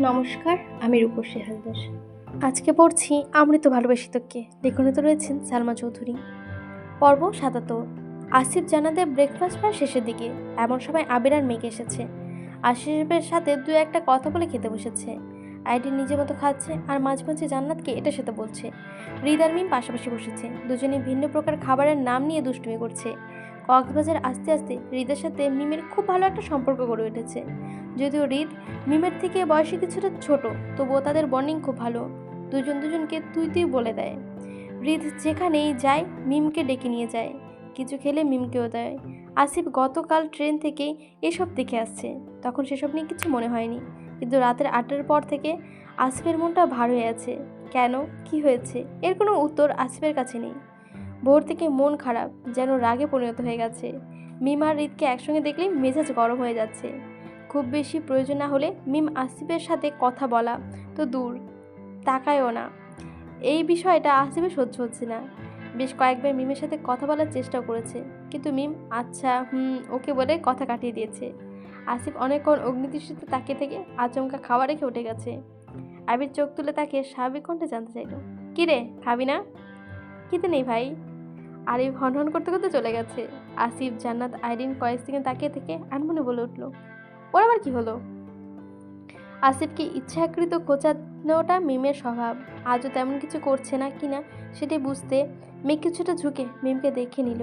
নমস্কার, আমি রূপসী হালদার। আজকে পড়ছি আমৃত ভালোবাসি তোকে। তো রয়েছেন সালমা চৌধুরী। পর্ব সাতাত্তর আসিফ জানাদের ব্রেকফাস্ট প্রায় শেষের দিকে, এমন সময় আবির আর মেঘ এসেছে। আসিফের সাথে দু একটা কথা বলে খেতে বসেছে। আইডি নিজের মতো খাচ্ছে আর মাঝে মাঝে জান্নাতকে এটা সেটা বলছে। হৃদ আর মিম পাশাপাশি বসেছে। দুজনে ভিন্ন প্রকার খাবারের নাম নিয়ে দুষ্টুমি করছে। কক্সবাজার আস্তে আস্তে হৃদের সাথে মিমের খুব ভালো একটা সম্পর্ক গড়ে উঠেছে। যদিও হৃদ মিমের থেকে বয়সে কিছুটা ছোট, তবুও তাদের বন্ডিং খুব ভালো। দুজন দুজনকে তুই তুই বলে দেয়। হৃদ যেখানেই যায়, মিমকে ডেকে নিয়ে যায়। কিছু খেলে মিমকেও দেয়। আসিফ গতকাল ট্রেন থেকেই এসব দেখে আসছে। তখন সেসব নিয়ে কিছু মনে হয়নি। কিন্তু রাতের আটটার পর থেকে আসিফের মনটা ভার হয়ে আছে। কেন? কি হয়েছে? এর কোনো উত্তর আসিফের কাছে নেই। ভোর থেকে মন খারাপ, যেন রাগে পরিণত হয়ে গেছে। মিম আর হৃদকে একসঙ্গে দেখলেই মেজাজ গরম হয়ে যাচ্ছে। খুব বেশি প্রয়োজন না হলে মিম আসিফের সাথে কথা বলা তো দূর। তাকায়ও না। এই বিষয়টা আসিফের সহ্য হচ্ছে না। বেশ কয়েকবার মিমের সাথে কথা বলার চেষ্টা করেছে। কিন্তু মিম আচ্ছা হুম, ওকে বলে কথা কাটিয়ে দিয়েছে। আসিফ অনেকক্ষণ অগ্নিদৃষ্টিতে তাকিয়ে থেকে আচমকা খাওয়া রেখে উঠে গেছে। আবির চোখ তুলে তাকে স্বাভাবিক কণ্ঠে জানতে চাইল, কী রে, খাবি না? খেতে নেই ভাই। আরিফ হনহন করতে করতে চলে গেছে। আসিফ, জান্নাত, আইরিন কয়েক সেকেন্ড তাকিয়ে থেকে আনমনে বলে উঠল, ওর আবার কি হলো? আসিফকে ইচ্ছাকৃত খোঁচানোটা মিমের স্বভাব। আজও তেমন কিছু করছে না কিনা সেটাই বুঝতে মেয়ে কিছুটা ঝুঁকে মিমকে দেখে নিল।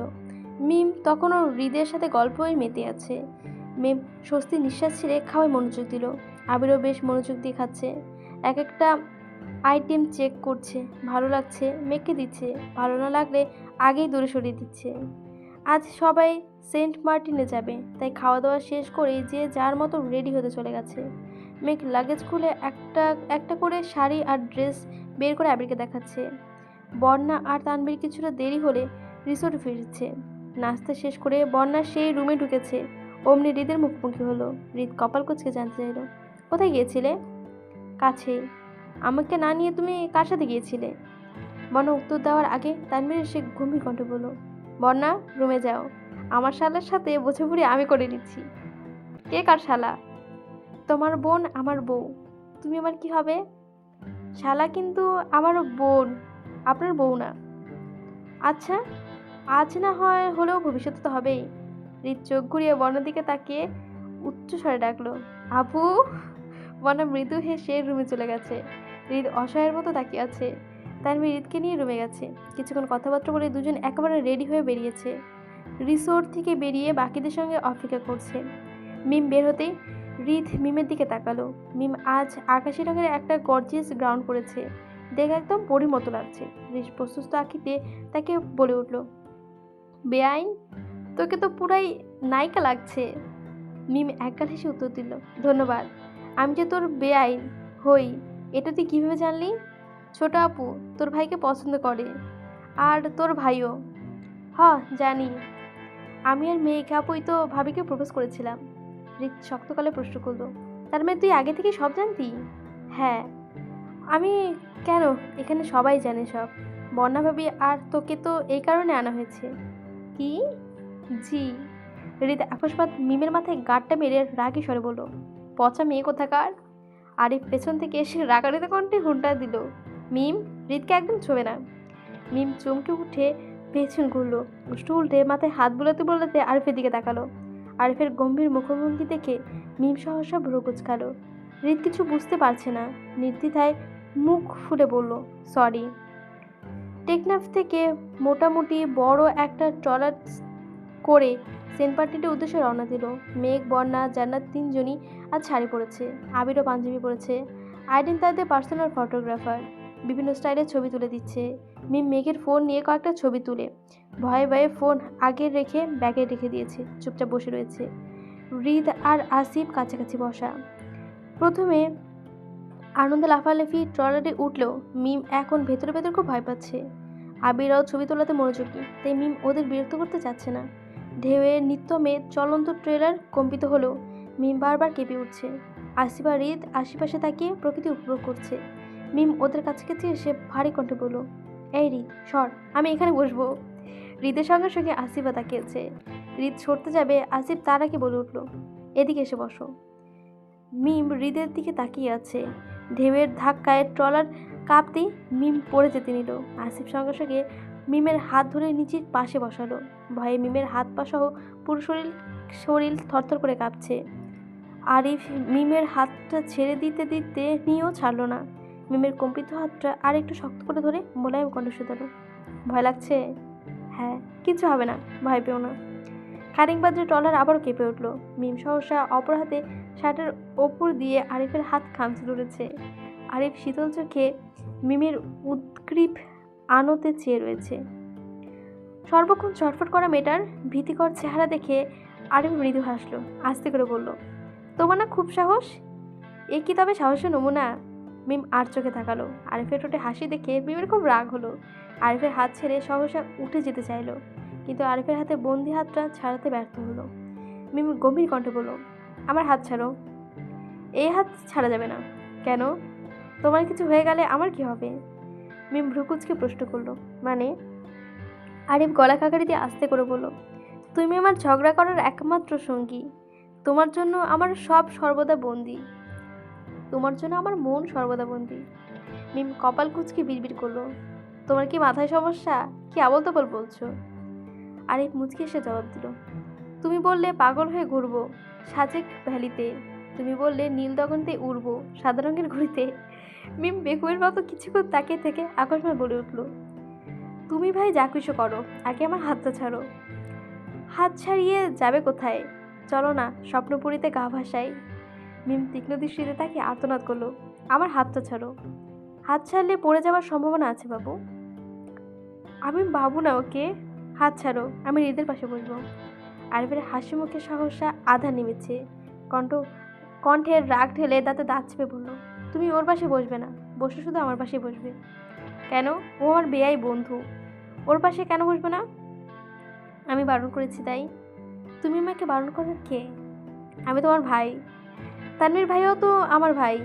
মিম তখনও হৃদের সাথে গল্পই মেতে আছে। মেম স্বস্তি নিঃশ্বাস ছেড়ে খাওয়ায় মনোযোগ দিল। আবিরও বেশ মনোযোগ দিয়ে খাচ্ছে। এক একটা আইটেম চেক করছে। ভালো লাগছে মেয়েকে দিচ্ছে। ভালো না লাগলে আগেই দূরে সরিয়ে দিচ্ছে। আজ সবাই সেন্ট মার্টিনে যাবে, তাই খাওয়া দাওয়া শেষ করে যে যার মতো রেডি হতে চলে গেছে। মেঘ লাগেজ খুলে একটা একটা করে শাড়ি আর ড্রেস বের করে আবিরকে দেখাচ্ছে। বন্যা আর তানবীর কিছুটা দেরি হলে রিসোর্টে ফিরছে। নাস্তা শেষ করে বন্যা সেই রুমে ঢুকেছে। অমনি হৃদের মুখোমুখি হলো। হৃদ কপাল কুচকে জানতে চাইলো, কোথায় গিয়েছিলে? কাছে। আমাকে না নিয়ে তুমি কার সাথে গিয়েছিলে? বন্যা উত্তর দেওয়ার আগে তানবীর এসে গম্ভীর কণ্ঠে বলল বন্যা রুমে যাও। আমার শালার সাথে বোঝে ভুড়ি আমি করে নিচ্ছি। কে কার শালা? তোমার বোন আমার বউ। তুমি আমার কি হবে? শালা কিন্তু আমার বোন, আপনার বউ না। আচ্ছা আজ না হয় হলেও ভবিষ্যতে তো হবেই। হৃদ চোখ ঘুরিয়ে বর্ণার দিকে তাকিয়ে উচ্চ স্বরে ডাকলো, আপু? বর্ণা মৃদু হেসে রুমে চলে গেছে। হৃদ অসহায়ের মতো তাকিয়ে আছে। তানভীর হৃদকে নিয়ে রুমে গেছে। কিছুক্ষণ কথাবার্তা বলে দুজন একেবারে রেডি হয়ে বেরিয়েছে। রিসোর্ট থেকে বেরিয়ে বাকিদের সঙ্গে অপেক্ষা করছে। মিম বের হতেই হৃদ মিমের দিকে তাকালো। মিম আজ আকাশি রঙের একটা গর্জিয়াস গ্রাউন্ড করেছে দেখে একদম পরি মতো লাগছে। হৃদ প্রশস্ত আঁকিতে তাকে বলে উঠল, বেআইন, তোকে তো পুরাই নায়িকা লাগছে। মিম একগাল হেসে উত্তর দিল, ধন্যবাদ। আমি যে তোর বেআইন, হই, এটা তুই কীভাবে জানলি? ছোট আপু, তোর ভাইকে পছন্দ করে। আর তোর ভাইও? হ জানি। আমি আর মেয়ে আপুই তো ভাবিকে প্রপোজ করেছিলাম। রিক শক্তকালে প্রশ্ন করল। তার মানে তুই আগে থেকে সব জানতি? হ্যাঁ। আমি কেন? এখানে সবাই জানে সব। বন্যা ভাবি আর তোকে তো এই কারণে আনা হয়েছে। কি? জি। রিত আকস্মাত মিমের মাথায় গাঁটটা মেরে রাগি স্বরে বলল, পচা মেয়ে কোথাকার? আরিফ পেছন থেকে এসে রাগারিতে কণ্ঠে হুন্টা দিল। মিম, হৃদকে একদম ছোবে না। মিম চমকে উঠে পেছন ঘুরলো। উষ্ঠু উল্টে মাথায় হাত বুলাতে বুলাতে আরফের দিকে তাকালো। আরফের গম্ভীর মুখভঙ্গি দেখে মিম সহসা ভ্রু কুচকালো। হৃদ কিছু বুঝতে পারছে না। নির্দ্বিধায় মুখ ফুলে বলল, সরি। টেকনাফ থেকে মোটামুটি বড় একটা ট্রলার করে সেন্ট পার্টির উদ্দেশ্যে রওনা দিল। মেঘ, বন্যা, জান্নাত তিনজনই আজ শাড়ি পরেছে। আবিরও পাঞ্জাবি পরেছে। আইডেন তাদের পার্সোনাল ফটোগ্রাফার। বিভিন্ন স্টাইলের ছবি তুলে দিচ্ছে। মিম মেঘের ফোন নিয়ে কয়েকটা ছবি তুলে। ভয়ে ভয়ে ফোন আগে রেখে ব্যাগে রেখে দিয়েছে, চুপচাপ বসে রয়েছে। হৃদ আর আসিফ কাছাকাছি বসা। প্রথমে আনন্দে লাফালাফি ট্রলারে উঠলেও মিম এখন ভেতরে ভেতর খুব ভয় পাচ্ছে। আবিরাও ছবি তোলাতে মনোযোগী, তাই মিম ওদের বিরক্ত করতে চাচ্ছে না। ঢেউয়ের নিত্যমে চলন্ত ট্রেলার কম্পিত হলেও মিম বারবার কেঁপে উঠছে। আসিফা হৃদ আশেপাশে তাকিয়ে প্রকৃতি উপভোগ করছে। মিম ওদের কাছাকাছি এসে ভারী কণ্ঠে বলল, এই রি, সর, আমি এখানে বসবো। হৃদের সঙ্গে সঙ্গে আসিফা তাকিয়েছে। হৃদ সরতে যাবে, আসিফ তার আগে বলে উঠল, এদিকে এসে বসো। মিম হৃদের দিকে তাকিয়ে আছে। ঢেউয়ের ধাক্কায় ট্রলার কাঁপতেই মিম পড়ে যেতে নিল। আসিফ সঙ্গে সঙ্গে মিমের হাত ধরে নিচের পাশে বসালো। ভয়ে মিমের হাত পা সহ পুরো শরীর শরীর থরথর করে কাঁপছে। আরিফ মিমের হাতটা ছেড়ে দিতে দিতে নিয়েও ছাড়লো না। মিমের কম্পিত হাতটা আর একটু শক্ত করে ধরে মোলায়েম কণ্ঠে শুধালো। ভয় লাগছে? হ্যাঁ কিছু হবে না, ভয় পেও না। কারিং বাজে টলার আবার কেঁপে উঠল। মিম সহসা অপর হাতে শার্টের ওপর দিয়ে আরিফের হাত খামচে ধরেছে। আরিফ শীতল চোখে মিমের উৎক্রীপ আনতে চেয়ে রয়েছে। সর্বক্ষণ ছটফট করা মেয়েটার ভীতিকর চেহারা দেখে আরিফ মৃদু হাসলো, আস্তে করে বলল, তোমার না খুব সাহস? এ কি তবে সাহসের নমুনা? মিম আর চোখে তাকালো। আরিফের ঠোঁটে হাসি দেখে মিমের খুব রাগ হলো। আরিফের হাত ছেড়ে সহসা উঠে যেতে চাইলো, কিন্তু আরিফের হাতে বন্দি হাতটা ছাড়াতে ব্যর্থ হলো। মিম গম্ভীর কণ্ঠে বলল, আমার হাত ছাড়ো। এই হাত ছাড়া যাবে না। কেন? তোমার কিছু হয়ে গেলে আমার কি হবে? মিম ভ্রুকুচকে প্রশ্ন করল মানে? আরিফ গলা কাকারি দিয়ে আস্তে করে বলল, তুমি আমার ঝগড়া করার একমাত্র সঙ্গী। তোমার জন্য আমার সব সর্বদা বন্দি। তোমার জন্য আমার মন সর্বদা বন্দি। মিম কপাল কুচকে বিড়বিড় করল, তোমার কি মাথায় সমস্যা? কি আবল তাবল বলছো? আরিফ মুচকে এসে জবাব দিল, তুমি বললে পাগল হয়ে ঘুরবো সাজেক ভ্যালিতে, তুমি বললে নীল দগনতে উড়বো সাদা রঙের ঘুড়িতে। মিম বেকুয়ের মতো কিছুক্ষণ তাকিয়ে থেকে আকস্মাত বলে উঠল, তুমি ভাই যা কিছু করো, আগে আমার হাতটা ছাড়ো। হাত ছাড়িয়ে যাবে কোথায়? চলো না, স্বপ্নপুরীতে গা ভাসাই। মিম তীক্ষ্ণ দৃষ্টিতে তাকে আর্তনাদ করল, আমার হাতটা ছাড়ো। হাত ছাড়লে পড়ে যাওয়ার সম্ভাবনা আছে, বাবু। আমি বাবু না ওকে। হাত ছাড়ো, আমি হৃদের পাশে বসবো। আরিফের হাসি মুখে সহসা আধা নেমেছে। কণ্ঠ, কণ্ঠের রাগ ঢেলে দাঁতে দাঁত চেপে বলল, তুমি ওর পাশে বসবে না, বসে শুধু আমার পাশে বসবে। কেন? ও আমার বেয়াই বন্ধু। ওর পাশে কেন বসবে না? আমি বারণ করেছি, তাই। তুমি আমাকে বারণ করার কে? আমি তোমার ভাই। তানভীর ভাইও তো আমার ভাই।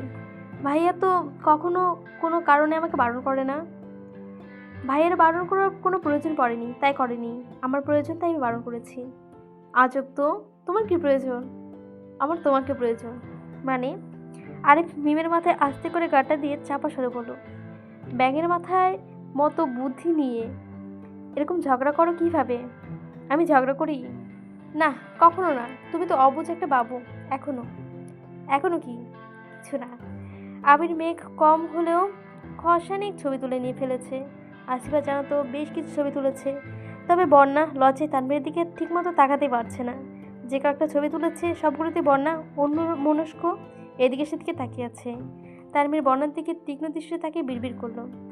ভাইয়া তো কখনো কোনো কারণে আমাকে বারণ করে না। ভাইয়ের বারণ করার কোনো প্রয়োজন পড়েনি, তাই করেনি। আমার প্রয়োজন তাই আমি বারণ করেছি। আজব তো, তোমার কি প্রয়োজন? আমার তোমাকে প্রয়োজন। মানে আরিফ মিমের মাথায় আস্তে করে গাটা দিয়ে চাপা সরে বলল ব্যাঙের মাথায় মতো বুদ্ধি নিয়ে, এরকম ঝগড়া করো কীভাবে? আমি ঝগড়া করি? না, কখনো না। তুমি তো অবুঝ একটা বাবু, এখনও। এখনও কি? কিছু না। আবির মেঘ কম হলেও খসানিক ছবি তুলে নিয়ে ফেলেছে। আশীর্বাদ জানা তো বেশ কিছু ছবি তুলেছে। তবে বন্যা লজ্জায় তানভীরের দিকে ঠিকমতো তাকাতে পারছে না। যে কয়েকটা ছবি তুলেছে, সবগুলোতে বন্যা, অন্য মনস্ক এদিকে সেদিকে তাকিয়ে আছে। তানভীর বন্যার দিকে তীক্ষ্ণ দৃষ্টিতে তাকে বিড়বিড় করল।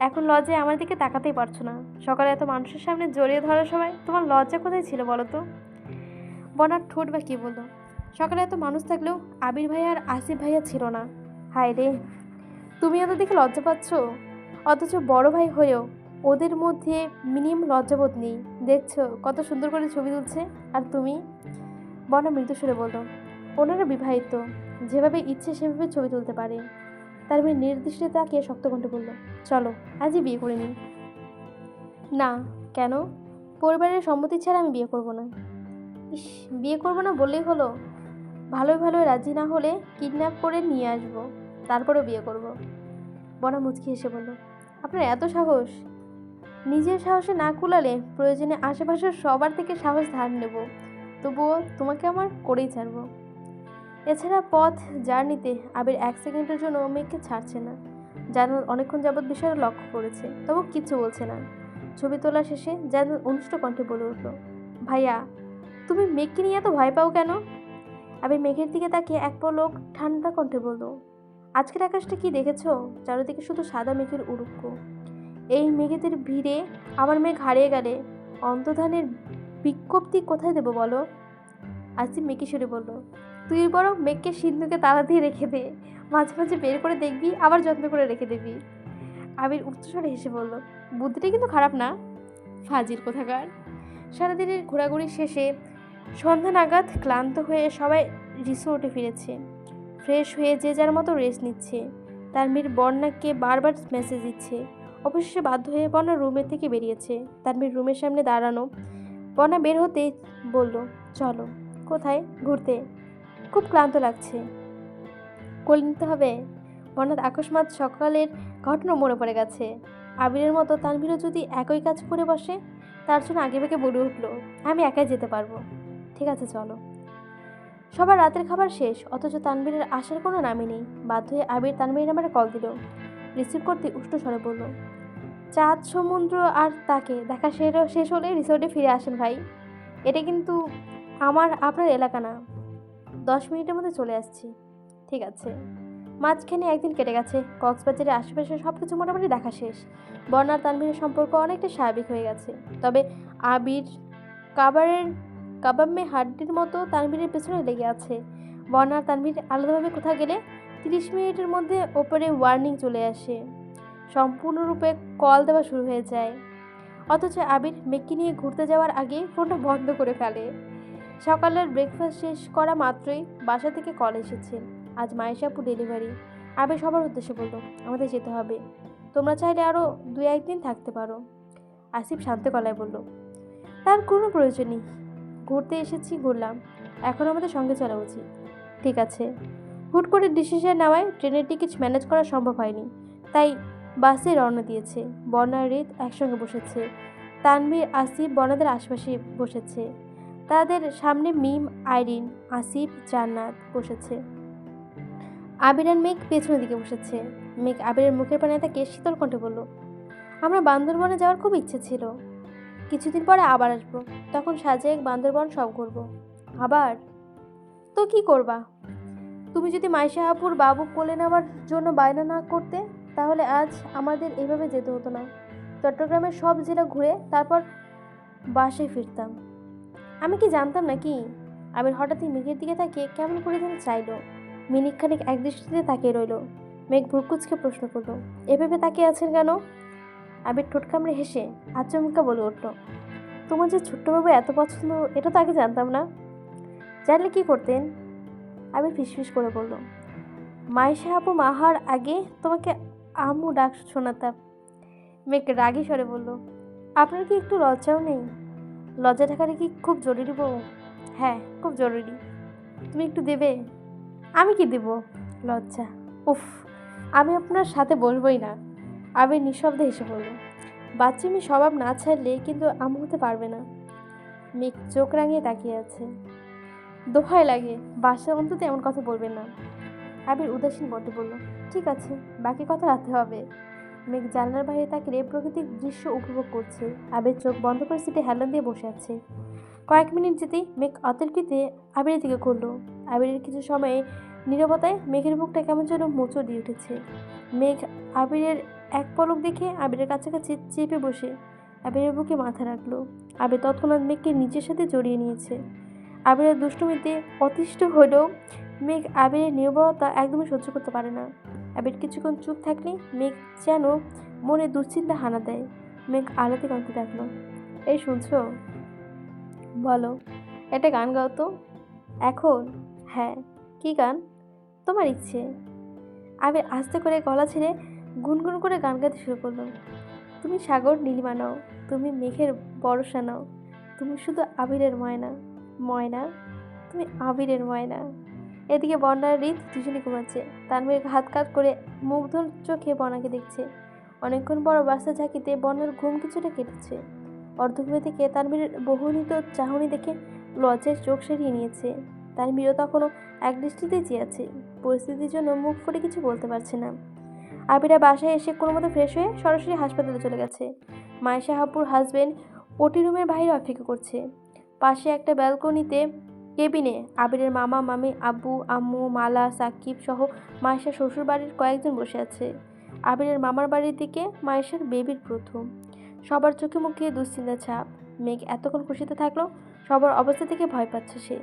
এখন লজ্জায় আমার দিকে তাকাতেই পারছ না। সকালে এত মানুষের সামনে জড়িয়ে ধরার সময় তোমার লজ্জা কোথায় ছিল বলো তো? বনার ঠোঁট বা কী বলল? সকালে এত মানুষ থাকলেও আবির ভাইয়া আর আসিফ ভাইয়া ছিল না। হায় রে, তুমি ওদের দেখে লজ্জা পাচ্ছ? অথচ বড় ভাই হয়েও ওদের মধ্যে মিনিমাম লজ্জাবোধ নেই। দেখছ কত সুন্দর করে ছবি তুলছে। আর তুমি? বনা মৃদু সুরে বলল ওনারা বিবাহিত। যেভাবে ইচ্ছে সেভাবে ছবি তুলতে পারে। তার মেয়ে নির্দিষ্ট তাকে শক্ত কণ্ঠে বলল, চলো, আজই বিয়ে করে নিই। না, কেন? পরিবারের সম্মতি ছাড়া আমি বিয়ে করব না। ইস, বিয়ে করব না বললেই হলো? ভালোই ভালোই রাজি না হলে কিডন্যাপ করে নিয়ে আসব, তারপরেও বিয়ে করব। বনা মুচকি হেসে বলল, আপনার এত সাহস? নিজের সাহসে না কুলালে প্রয়োজনে আশেপাশের সবার থেকে সাহস ধার নেব, তবুও তোমাকে আমার করেই ছাড়বো। এছাড়া পথ, জার্নিতে আবির এক সেকেন্ডের জন্য মেয়েকে ছাড়ছে না যেন অনেকক্ষণ যাবৎ বিষয়টা লক্ষ্য করেছে, তবু কিচ্ছু বলছে না। ছবি তোলা শেষে যেন অনুষ্ঠ কণ্ঠে বলে উঠল, ভাইয়া, তুমি মেঘকে নিয়ে এত ভয় পাও কেন? আবির মেঘের দিকে তাকিয়ে এক পলক ঠান্ডা কণ্ঠে বলল, আজকের আকাশটা কি দেখেছ? চারিদিকে শুধু সাদা মেঘের উড়ুক্ষ এই মেঘেদের ভিড়ে আমার মেঘ হারিয়ে গেলে অন্তধানের বিজ্ঞপ্তি কোথায় দেবো বলো? আসিফ মেকি সুরে বলল, তুই বরং মেঘকে সিন্ধুকে তালা দিয়ে রেখে দে। মাঝে মাঝে বের করে দেখবি, আবার যত্ন করে রেখে দিবি। আবির উচ্চস্বরে হেসে বলল, বুদ্ধিটা কিন্তু খারাপ না? ফাজির কোথাকার? সারাদিনের ঘোরাঘুরি শেষে সন্ধ্যা নাগাদ ক্লান্ত হয়ে সবাই রিসোর্টে ফিরেছে। ফ্রেশ হয়ে যে যার মতো রেস্ট নিচ্ছে। তার মেয়ের বন্যাকে বারবার মেসেজ দিচ্ছে। অবশেষে বাধ্য হয়ে বর্ণা রুমের থেকে বেরিয়েছে। তার মেয়ের রুমের সামনে দাঁড়ানো। বন্যা বের হতেই বলল, চলো, কোথায়? ঘুরতে? খুব ক্লান্ত লাগছে। কোলে নিতে হবে। বর্ণার আকস্মাত সকালের ঘটনা মনে পড়ে গেছে। আবিরের মতো তানভীরও যদি একই কাজ করে বসে, তার জন্য আগে বেগে বলে উঠল, আমি একাই যেতে পারব। ঠিক আছে, চলো। সবার রাতের খাবার শেষ, অথচ তানবীরের আসার কোনো নামই নেই। বাধ্য হয়ে আবির তানবীরের নাম্বারে কল দিল। রিসিভ করতে উষ্ণ স্বরে বলল, চাঁদ, সমুদ্র আর তাকে দেখা শেষ- হলে রিসোর্টে ফিরে আসেন ভাই। এটা কিন্তু আমার, আপনার এলাকা না। দশ মিনিটের মধ্যে চলে আসছি। ঠিক আছে। মাঝখানে একদিন কেটে গেছে। কক্সবাজারের আশেপাশে সব কিছু মোটামুটি দেখা শেষ। বর্ণার তানভীরের সম্পর্ক অনেকটা স্বাভাবিক হয়ে গেছে। তবে আবির, কাবারের কাবাম্মে হাড্ডির মতো তানভীরের পেছনে লেগে আছে। বর্ণার তানভীর আলাদাভাবে কোথাও গেলে তিরিশ মিনিটের মধ্যে ওপরে ওয়ার্নিং চলে আসে। সম্পূর্ণরূপে কল দেওয়া শুরু হয়ে যায়। অথচ আবির মেকি নিয়ে ঘুরতে যাওয়ার আগে ফোনটা বন্ধ করে ফেলে। সকালের ব্রেকফাস্ট শেষ করা মাত্রই বাসা থেকে কল এসেছে। আজ মায়েশাপু ডেলিভারি আবির সবার উদ্দেশ্যে বলল, আমাদের যেতে হবে। তোমরা চাইলে আরও দু একদিন থাকতে পারো। আসিফ শান্ত গলায় বলল, তার কোনো প্রয়োজন নেই। ঘুরতে এসেছি, ঘুরলাম। এখন আমাদের সঙ্গে চলা উচিত। ঠিক আছে। হুট করে ডিসিশন নেওয়ায় ট্রেনের টিকিট ম্যানেজ করা সম্ভব হয়নি। তাই বাসে রওনা দিয়েছে। বর্ণা রিত একসঙ্গে বসেছে। তানভীর, আসিফ বর্ণাদের আশপাশে বসেছে। তাদের সামনে মিম, আইরিন, আসিফ, জান্নাত বসেছে। আবির আর মেঘ পেছনের দিকে বসেছে। মেঘ আবিরের মুখের পানে তাকে শীতল কণ্ঠে বলল, আমরা বান্দরবনে যাওয়ার খুব ইচ্ছে ছিল। কিছুদিন পরে আবার আসব। তখন সাজেক বান্দরবন সব ঘুরবো আবার? তো কি করবা? তুমি যদি মাইশাহাপুর বাবু কোলে নেওয়ার জন্য বায়না না করতে, তাহলে আজ আমাদের এভাবে যেতে হতো না। চট্টগ্রামের সব জেলা ঘুরে তারপর বাসায় ফিরতাম। আমি কি জানতাম নাকি? আবির হঠাৎই মেঘের দিকে তাকিয়ে কেমন করে যেন চাইলো। মিনিট খানিক এক দৃষ্টিতে তাকিয়ে রইল। মেঘ ভ্রুকুচকে প্রশ্ন করল, এভাবে তাকিয়ে আছেন কেন? আবির ঠোঁট কামড়ে হেসে আচমকা বলে উঠল, তোমার যে ছোট্টবাবু এত পছন্দ, এটা তো আগে জানতাম না। জানলে কি করতেন? আবির ফিসফিস করে বলল মাইশা আপু মাহার আগে তোমাকে আম্মু ডাক শোনাতাম। মেয়েকে রাগি স্বরে বলল, আপনার কি একটু লজ্জাও নেই? লজ্জা ঢাকাটা কি খুব জরুরি বউ? হ্যাঁ খুব জরুরি। তুমি একটু দেবে? আমি কি দেব? লজ্জা? উফ, আমি আপনার সাথে বলবই না। আমি নিঃশব্দে হেসে বলল মেয়ে স্বভাব না ছাড়লে কিন্তু আম হতে পারবে না। মেঘ চোখ রাঙিয়ে তাকিয়ে আছে। দোহাই লাগে বাসা অন্তত এমন কথা বলবেন না। আবির উদাসীন বটে বলল, ঠিক আছে, বাকি কথা রাখতে হবে। মেঘ জানলার বাইরে তাকিয়ে প্রকৃতিক দৃশ্য উপভোগ করছে। আবির চোখ বন্ধ করে সিটে হেলান দিয়ে বসে আছে। কয়েক মিনিট যেতেই মেঘ অতর্কিতে আবিরের দিকে করল। আবিরের কিছু সময়ে নীরবতায় মেঘের বুকটা কেমন যেন মোচড় দিয়ে উঠেছে। মেঘ আবিরের এক পলক দেখে আবিরের কাছাকাছি চেপে বসে আবিরের বুকে মাথা রাখল। আবির তৎক্ষণাৎ মেঘকে নিজের সাথে জড়িয়ে নিয়েছে। আবিরের দুষ্টুমিতে অতিষ্ঠ হলেও মেঘ আবিরের নির্ভরতা একদমই সহ্য করতে পারে না। আবির কিছুক্ষণ চুপ থাকলে মেঘ যেন মনে দুশ্চিন্তা হানা দেয়। মেঘ আলাদা কণ্ঠে ডাকলো এই শুনছো? বলো, একটা গান গাও তো? এখন? হ্যাঁ। কি গান? তোমার ইচ্ছে। আবির আস্তে করে গলা ছেড়ে গুনগুন করে গান গাইতে শুরু করল। তুমি সাগর নীলিমা নাও, তুমি মেঘের বরসা নাও, তুমি শুধু আবিরের ময়না ময়না, তুমি আবিরের ময়না। এদিকে বন্যার রীত দুজনে ঘুমাচ্ছে। তার মেয়ে হাত কাট করে মুগ্ধ চোখে বনাকে দেখছে। অনেকক্ষণ বড় বাসা ঝাঁকিতে বন্যার ঘুম কিছুটা কেটেছে। অর্ধঘুমে থেকে তানবীরের বহুনিত চাহনি দেখে লজ্জায় চোখ সেরিয়ে নিয়েছে। তার তানবীরও তখনও এক দৃষ্টিতেই চেয়ে আছে। পরিস্থিতির জন্য মুখ ফুটে কিছু বলতে পারছে না। আবিরা বাসায় এসে কোনো মতো ফ্রেশ হয়ে সরাসরি হাসপাতালে চলে গেছে। মায়েশা হাপুর হাজবেন্ড ওটি রুমের বাইরে অপেক্ষা করছে। পাশে একটা ব্যালকনিতে কেবিনে আবিরের মামা, মামি, আব্বু, আম্মু, মালা, সাকিব সহ মায়েশার শ্বশুর বাড়ির কয়েকজন বসে আছে। আবিরের মামার বাড়ির দিকে মায়েশার বেবির প্রথম। সবার চোখে মুখে দুশ্চিন্তার ছাপ। মেঘ এতক্ষণ খুশিতে থাকল, সবার অবস্থা থেকে ভয় পাচ্ছে সে।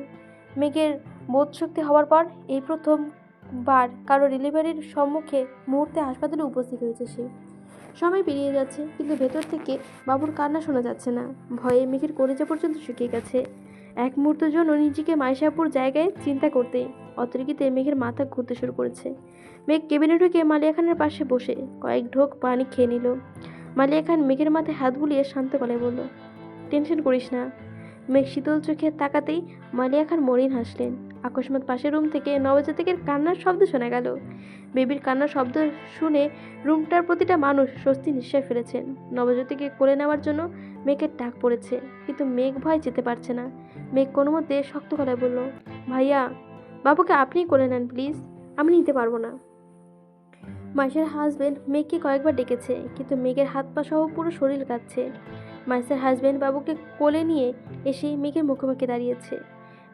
মেঘের বোধশক্তি হওয়ার পর এই প্রথমবার কারও ডেলিভারির সম্মুখে মুহূর্তে হাসপাতালে উপস্থিত হয়েছে সে। সময় পেরিয়ে যাচ্ছে, কিন্তু ভেতর থেকে বাবুর কান্না শোনা যাচ্ছে না। ভয়ে মেঘের কলেজা পর্যন্ত শুকিয়ে গেছে। এক মুহূর্তের জন্য নিজেকে মাইশাপুর জায়গায় চিন্তা করতে অতর্কিতে মেঘের মাথা ঘুরতে শুরু করেছে। মেঘ কেবিনে ঢুকে মালিয়া খানের পাশে বসে কয়েক ঢোক পানি খেয়ে নিল। মালিয়া খান মেঘের মাথায় হাত বুলিয়ে শান্ত গলায় বলল, টেনশন করিস না। মেঘ শীতল চোখে তাকাতেই মালিয়া খান মরিন হাসলেন। আকস্মাত পাশের রুম থেকে নবজাতকের কান্নার শব্দ শোনা গেল। বেবির কান্নার শব্দ শুনে রুমটার প্রতিটা মানুষ স্বস্তি নিঃশ্বাস ফেলেছেন। নবজাতকে কোলে নেওয়ার জন্য মেঘের ডাক পড়েছে, কিন্তু মেঘ ভয় যেতে পারছে না। মেঘ কোনো মতে শক্ত গলায় বলল, ভাইয়া, বাবুকে আপনিই কোলে নেন, প্লিজ। আমি নিতে পারব না। মাইসের হাজবেন্ড মেঘকে কয়েকবার ডেকেছে, কিন্তু মেঘের হাত পা সহ পুরো শরীর কাঁপছে। মাইসের হাজবেন্ড বাবুকে কোলে নিয়ে এসে মেঘের মুখোমুখি দাঁড়িয়েছে।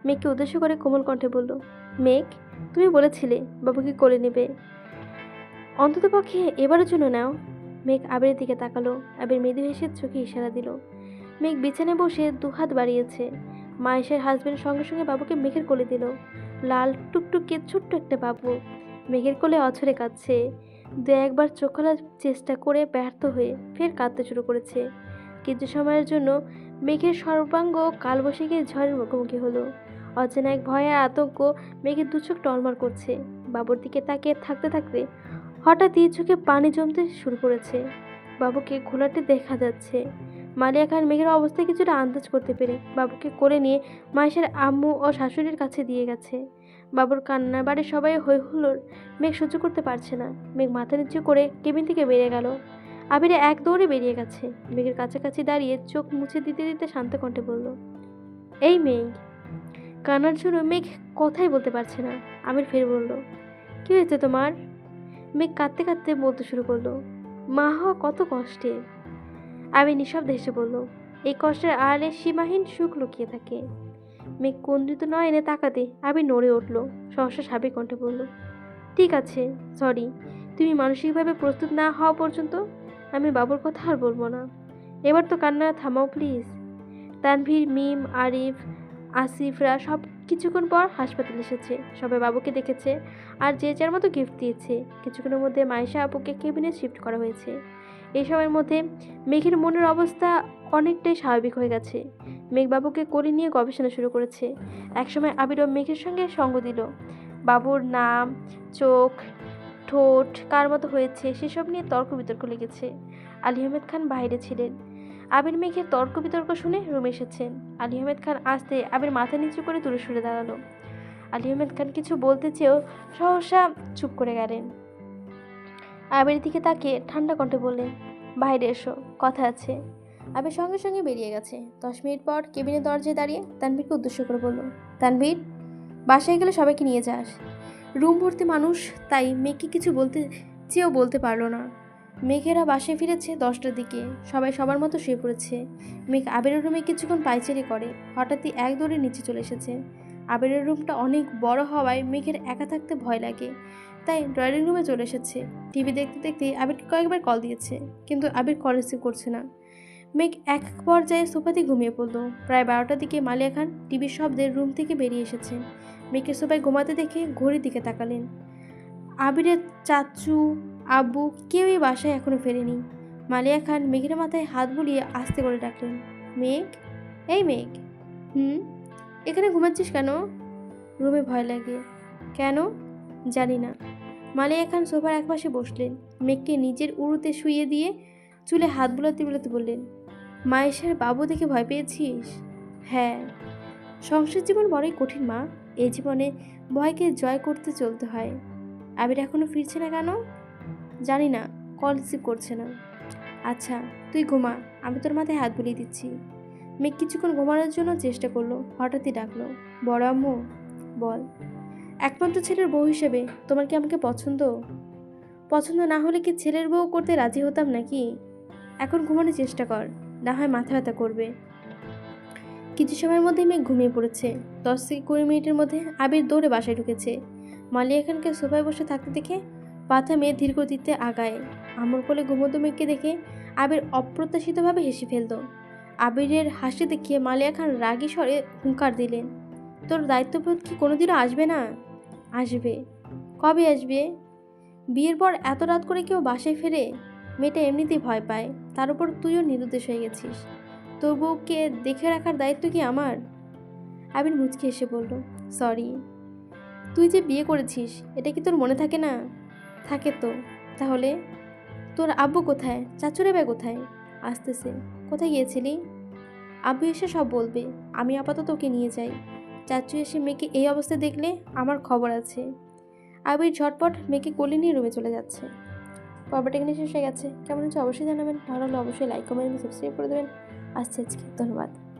মেঘকে উদ্দেশ্য করে কোমল কণ্ঠে বলল, মেঘ, তুমি বলেছিলে বাবুকে কোলে নেবে। অন্ততপক্ষে এবারের জন্য নাও। মেঘ আবিরের দিকে তাকালো, আবির মৃদু হেসে চোখে ইশারা দিল। মেঘ বিছানায় বসে দুহাত বাড়িয়েছে। মায়েশের হাজবেন্ড সঙ্গে সঙ্গে বাবুকে মেঘের কোলে দিল। লাল টুকটুকে ছোট্ট একটা বাবু মেঘের কোলে অছরে কাঁদছে। দু একবার চোখ খোলার চেষ্টা করে ব্যর্থ হয়ে ফের কাঁদতে শুরু করেছে। কিছু সময়ের জন্য মেঘের সর্বাঙ্গ কালবৈশাখী ঝড়ের মুখোমুখি হলো। অচেনা এক ভয় আর আতঙ্ক মেঘের দু চোখ টলমল করছে। বাবুর দিকে তাকিয়ে থাকতে থাকতে হঠাৎ হঠাৎই চোখে পানি জমতে শুরু করেছে। বাবুকে ঘোলাটে দেখা যাচ্ছে। মালিয়া খান মেঘের অবস্থা কিছুটা আন্দাজ করতে পেরে বাবুকে করে নিয়ে মায়ের আম্মু ও শাশুড়ির কাছে দিয়ে গেছে। বাবুর কান্না বাড়ির সবাই হই হুল্লোড়। মেঘ সহ্য করতে পারছে না। মেঘ মাথা নিচু করে কেবিন থেকে বেরিয়ে গেল। আবিরে এক দৌড়ে বেরিয়ে গেছে। মেঘের কাছাকাছি দাঁড়িয়ে চোখ মুছে দিতে দিতে শান্ত কণ্ঠে বলল, এই মেঘ কান্নার জন্য মেঘ কথাই বলতে পারছে না। আমির ফের বলল, কী হয়েছে তোমার? মেঘ কাঁদতে কাঁদতে বলতে শুরু করল, মা হওয়া কত কষ্টে আমি নিঃশব্দ হেসে বলল, এই কষ্টের আড়ালে সীমাহীন সুখ লুকিয়ে থাকে। মেঘ কুন্দিত নয় এনে তাকাতে আমি নড়ে উঠল, সহসা সাবেক কণ্ঠে বলল, ঠিক আছে, সরি, তুমি মানসিকভাবে প্রস্তুত না হওয়া পর্যন্ত আমি বাবুর কথা আর বলব না। এবার তো কান্না থামাও, প্লিজ। তানভীর, মিম, আরিফ আসিফরা সব কিছুক্ষণ পর হাসপাতালে এসেছে। সবাই বাবুকে দেখেছে আর যে যার মতো গিফট দিয়েছে। কিছুক্ষণের মধ্যে মায়েশা আপুকে কেবিনে শিফট করা হয়েছে। এই সময়ের মধ্যে মেঘের মনের অবস্থা অনেকটাই স্বাভাবিক হয়ে গেছে। মেঘ বাবুকে কোলে নিয়ে গবেষণা শুরু করেছে। একসময় আবিরও মেঘের সঙ্গে সঙ্গ দিল। বাবুর নাম, চোখ, ঠোঁট, কার মতো হয়েছে, সেসব নিয়ে তর্ক বিতর্ক লেগেছে। আলী আহমেদ খান বাইরে ছিলেন। আবির মেঘের তর্ক বিতর্ক শুনে রুমে এসেছেন আলী আহমেদ খান আসতে আবির মাথা নিচু করে দূরে সরে দাঁড়াল। আলী আহমেদ খান কিছু বলতে চেয়েও সহসা চুপ করে গেলেন। আবির দিকে তাকে ঠান্ডা কণ্ঠে বললেন, বাইরে এসো, কথা আছে। আবির সঙ্গে সঙ্গে বেরিয়ে গেছে। দশ মিনিট পর কেবিনের দরজায় দাঁড়িয়ে তানভীরকে উদ্দেশ্য করে বলল, তানভীর, বাসায় গেলে সবাইকে নিয়ে যাস। রুম ভর্তি মানুষ, তাই মেঘকে কিছু বলতে, চেয়েও বলতে পারল না। মেঘেরা বাসায় ফিরেছে দশটার দিকে। সবাই সবার মতো শুয়ে পড়েছে। মেঘ আবিরের রুমে কিছুক্ষণ পাইচারি করে। হঠাৎই এক দৌড়ে নিচে চলে এসেছে। আবিরের রুমটা অনেক বড় হওয়ায় মেঘের একা থাকতে ভয় লাগে। তাই ড্রয়িং রুমে চলে এসেছে। টিভি দেখতে দেখতে আবিরকে কয়েকবার কল দিয়েছে, কিন্তু আবির কল রিসিভ করছে না। মেঘ এক পর্যায়ে সোফাতে ঘুমিয়ে পড়ল। প্রায় বারোটার দিকে মালিয়া খান টিভির শব্দে রুম থেকে বেরিয়ে এসেছেন মেঘকে সোফায় ঘুমাতে দেখে ঘড়ির দিকে তাকালেন। আবিরের চাচু আব্বু কেউই বাসায় এখনও ফেরেনি। মালিয়া খান মেঘের মাথায় হাত বুলিয়ে আস্তে করে ডাকলেন, মেঘ? এই মেঘ। হুম? এখানে ঘুমাচ্ছিস কেন? রুমে ভয় লাগে। কেন? জানি না। মালিয়া খান সোফার একপাশে বসলেন। মেঘকে নিজের উড়ুতে শুইয়ে দিয়ে চুলে হাত বুলাতে বুলাতে বললেন, মায়েশার বাবু দেখে ভয় পেয়েছিস? হ্যাঁ। সংসার জীবন বড়ই কঠিন, মা। এই জীবনে ভয়কে জয় করতে চলতে হয়। আবির এখনও ফিরছে না কেন? জানি না, কল রিসিভ করছে না। আচ্ছা তুই ঘুমা, আমি তোর মাথায় হাত বুলিয়ে দিচ্ছি। মেয়ে কিছুক্ষণ ঘুমানোর জন্য চেষ্টা করল, হঠাৎই ডাকলো, বড় আম্মু, বল। একমাত্র ছেলের বউ হিসেবে তোমার কি আমাকে পছন্দ? পছন্দ না হলে কি ছেলের বউ করতে রাজি হতাম নাকি? এখন ঘুমানোর চেষ্টা কর, না হয় মাথা ব্যথা করবে। কিছু সময়ের মধ্যেই মেয়ে ঘুমিয়ে পড়েছে। দশ থেকে কুড়ি মিনিটের মধ্যে আবির দৌড়ে বাসায় ঢুকেছে। মালিয়া খানকে সোফায় বসে থাকতে দেখে মেয়ে ধীরগতিতে আগায়। আমর কোলে ঘুমন্ত মেঘকে দেখে আবির অপ্রত্যাশিতভাবে হেসে ফেলতো। আবিরের হাসি দেখিয়ে মালিয়া খান রাগী স্বরে হুঙ্কার দিলেন, তোর দায়িত্ববোধ কি কোনোদিনও আসবে না? আসবে। কবে আসবে? বিয়ের পর এত রাত করে কেউ বাসায় ফেরে মেয়েটা এমনিতেই ভয় পায়, তার উপর তুইও নিরুদ্দেশ হয়ে গেছিস। তোর বউকে দেখে রাখার দায়িত্ব কি আমার? আবির মুচকে এসে বলল, সরি। তুই যে বিয়ে করেছিস, এটা কি তোর মনে থাকে না? থাকে তো। তাহলে তোর আব্বু কোথায়? চাচুরে ভাই কোথায়? আসতেছে। কোথায় গিয়েছিলি? আব্বু এসে সব বলবে। আমি আপাতত ওকে নিয়ে যাই। চাচু এসে মেয়েকে এই অবস্থায় দেখলে আমার খবর আছে। আবির ঝটপট মেয়েকে কোলে নিয়ে রুমে চলে যাচ্ছে। পর্বটা এখানে শেষ হয়ে গেছে। কেমন হচ্ছে অবশ্যই জানাবেন। ভালো হলে অবশ্যই লাইক কমেন্ট সাবস্ক্রাইব করে দেবেন। আসছে আজকে। ধন্যবাদ।